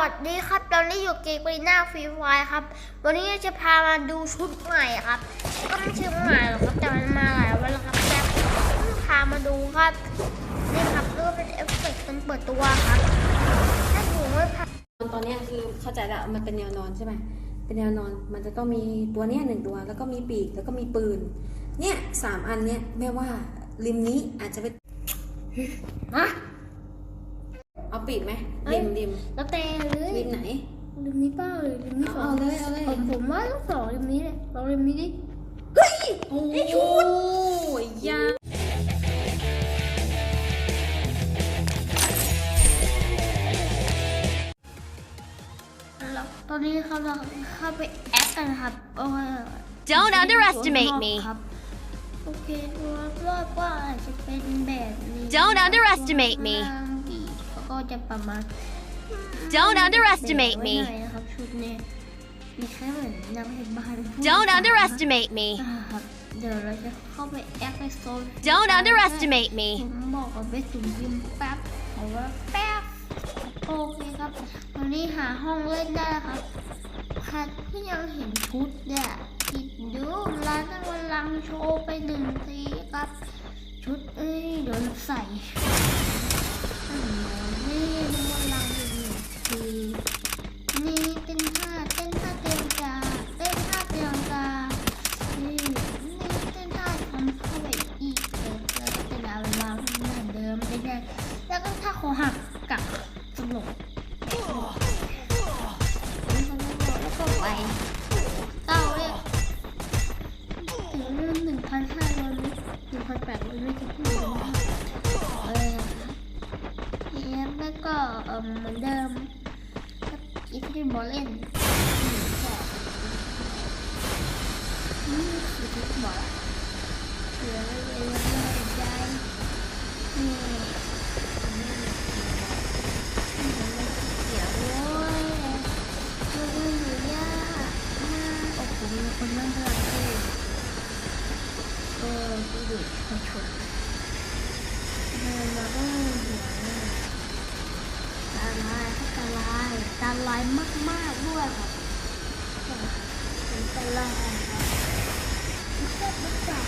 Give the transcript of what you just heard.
วัสดีครับ ตอนนี้อยู่เกมกรีน่าฟรีไฟครับ วันนี้จะพามาดูชุดใหม่ครับ ก็ไม่ใช่ใหม่หรอกครับ แต่มันมาหลายวันแล้วครับแต่พามาดูครับ นี่ครับก็เป็นเอฟเฟกต์มันเปิดตัวครับ ถ้าถูกไม่พาตอนเนี้ยคือเข้าใจแล้วมันเป็นแนวนอนใช่ไหมเป็นแนวนอน มันจะต้องมีตัวเนี้ยหนึ่งตัว แล้วก็มีปีก แล้วก็มีปืน เนี่ยสามอันเนี้ยแม่ว่าริมนี้อาจจะเป็นฮะเอาปีกไหมเอ้ริยมริมแล้วแต่เลยริ มไหนริมนี้เปล่าเลยริมนี้สองเอาเลยเอาเลยผมผมว่าต้องสองริมนี้เลยลองริมนี้ดิโอ้ยยาแล้วตอนนี้ครับเราเข้าไปแอปกันครับโอ้ย Don't underestimate me ครับโอเคดูรอบว่าอาจจะเป็นแบบนี้ Don't underestimate me ข้างล่างอีกแล้วก็จะประมาณ Don't underestimate me นะครับชุดนี้มีแค่เหมือนนางเห็นบ้าน Don't underestimate me เดี๋ยวเราจะเข้าไปแอปในโซน Don't underestimate me ผมบอกกับไปสุ่มยิมแป๊บเอาว่าแป๊บโอเคครับตอนนี้หาห้องเล่นได้แล้วครับใครที่ยังเห็นชุดเนี่ยคิดดูร้านกำลังโชว์ไปหนึ่งทีครับ ชุดเอ้ยเดี๋ยวใส่ ลบแล้วก็ไปเก้าเลยถึงเรื่องหนึ่งพันห้าร้อยหนึ่งพันแปดร้อยไม่จะพูดเลยนะคะเออเนี่ยแล้วก็เหมือนเดิมครับอีกที่บอลเล่น ดูดิชนชนเดินมาก็หัวเนี่ยตาลายตาลายตาลายมากๆด้วยครับตาลายครับไม่ใช่ไม่ใช่